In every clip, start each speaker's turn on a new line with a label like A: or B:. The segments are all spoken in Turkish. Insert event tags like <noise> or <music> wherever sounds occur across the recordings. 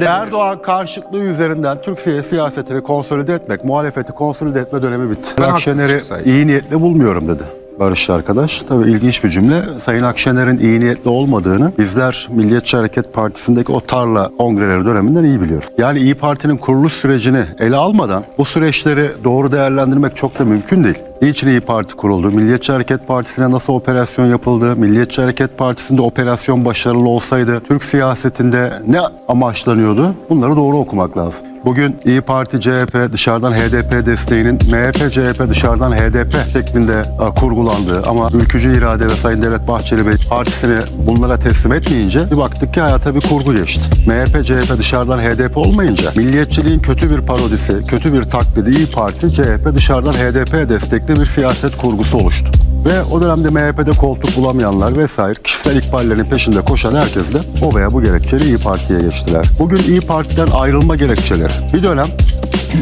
A: Erdoğan karşıtlığı üzerinden Türkiye siyasetini konsolide etmek, muhalefeti konsolide etme dönemi bitti.
B: Ben
A: Akşener'i iyi niyetli bulmuyorum dedi. Barış arkadaş. Tabii ilginç bir cümle. Sayın Akşener'in iyi niyetli olmadığını bizler Milliyetçi Hareket Partisi'ndeki o tarla kongreleri döneminden iyi biliyoruz. Yani İyi Parti'nin kuruluş sürecini ele almadan bu süreçleri doğru değerlendirmek çok da mümkün değil. Niçin İyi Parti kuruldu? Milliyetçi Hareket Partisi'ne nasıl operasyon yapıldı? Milliyetçi Hareket Partisi'nde operasyon başarılı olsaydı Türk siyasetinde ne amaçlanıyordu? Bunları doğru okumak lazım. Bugün İyi Parti CHP dışarıdan HDP desteğinin MHP CHP dışarıdan HDP şeklinde e, kurgulandığı ama ülkücü irade ve Sayın Devlet Bahçeli Bey partisini bunlara teslim etmeyince bir baktık ki hayata bir kurgu geçti. MHP CHP dışarıdan HDP olmayınca milliyetçiliğin kötü bir parodisi, kötü bir taklidi İyi Parti CHP dışarıdan HDP destekli bir siyaset kurgusu oluştu. Ve o dönemde MHP'de koltuk bulamayanlar vesaire kişisel ikballerin peşinde koşan herkes de o veya bu gerekçeyle İyi Parti'ye geçtiler. Bugün İyi Parti'den ayrılma gerekçeleri. Bir dönem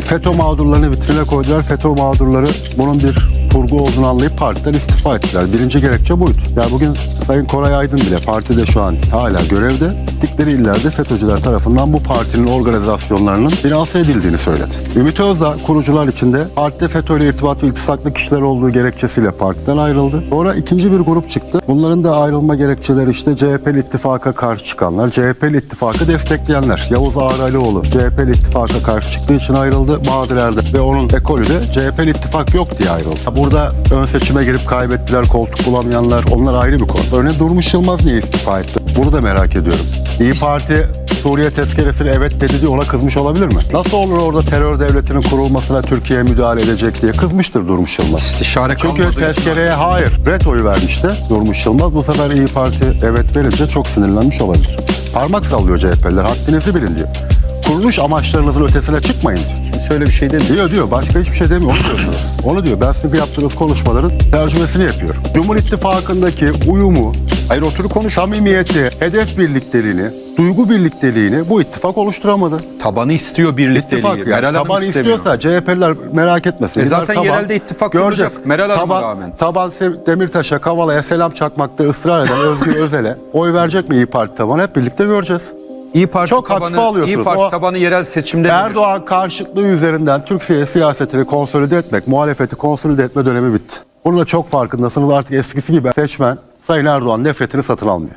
A: FETÖ mağdurlarını vitrine koydular. FETÖ mağdurları bunun bir kurgu olduğunu anlayıp partiden istifa ettiler. Birinci gerekçe buydu. Ya bugün Sayın Koray Aydın bile partide şu an hala görevde. Gittikleri illerde FETÖ'cüler tarafından bu partinin organizasyonlarının finanse edildiğini söyledi. Ümit Özdağ kurucular içinde partide FETÖ ile irtibat ve iltisaklı kişiler olduğu gerekçesiyle partiden ayrıldı. Sonra ikinci bir grup çıktı. Bunların da ayrılma gerekçeleri işte CHP'li ittifaka karşı çıkanlar, CHP'li ittifakı destekleyenler. Yavuz Ağralioğlu CHP'li ittifaka karşı çıktığı için ayrıldı. Bahadır Erdem ve onun ekolü de CHP'li ittifak yok diye ayrıldı. Burada ön seçime girip kaybettiler, koltuk bulamayanlar onlar ayrı bir konu. Örneğin Durmuş Yılmaz niye istifa etti? Bunu da merak ediyorum. İyi Parti Suriye tezkeresine evet dedi diye ona kızmış olabilir mi? Nasıl olur orada terör devletinin kurulmasına Türkiye müdahale edecek diye kızmıştır Durmuş Yılmaz.
B: İstişare
A: Çünkü
B: kalmadığı için-
A: tezkereye hayır. Red oyu vermişti Durmuş Yılmaz. Bu sefer İyi Parti evet verince çok sinirlenmiş olabilir. Parmak sallıyor CHP'liler. Haddinizi bilin diyor. Kuruluş amaçlarınızın ötesine çıkmayın diyor.
B: Söyle bir şey değil.
A: Diyor diyor. Başka hiçbir şey demiyor. Onu diyorsunuz. Onu diyor. Ben sizin yaptığınız konuşmaların tercümesini yapıyorum. Cumhur İttifakı'ndaki uyumu,
B: Hayır otur konuş.
A: samimiyeti, hedef birlikteliğini, duygu birlikteliğini bu ittifak oluşturamadı.
B: Tabanı istiyor birlikteliği.
A: İttifak yani.
B: Meral
A: Taban istiyorsa CHP'liler merak etmesin.
B: E
A: Gider
B: zaten yerelde ittifak
A: göreceğiz.
B: kurulacak, Meral Hanım'a
A: taban,
B: rağmen.
A: Taban Demirtaş'a, Kavala'ya selam çakmakta ısrar eden Özgür <laughs> Özel'e oy verecek mi İyi Parti tabanı hep birlikte göreceğiz.
B: İyi Parti
A: Çok
B: tabanı,
A: alıyorsunuz.
B: İyi Parti
A: O-
B: tabanı yerel seçimde verir.
A: Erdoğan karşıtlığı üzerinden Türkiye siyasetini konsolide etmek, muhalefeti konsolide etme dönemi bitti. Bunun da çok farkındasınız artık eskisi gibi seçmen Sayın Erdoğan nefretini satın almıyor.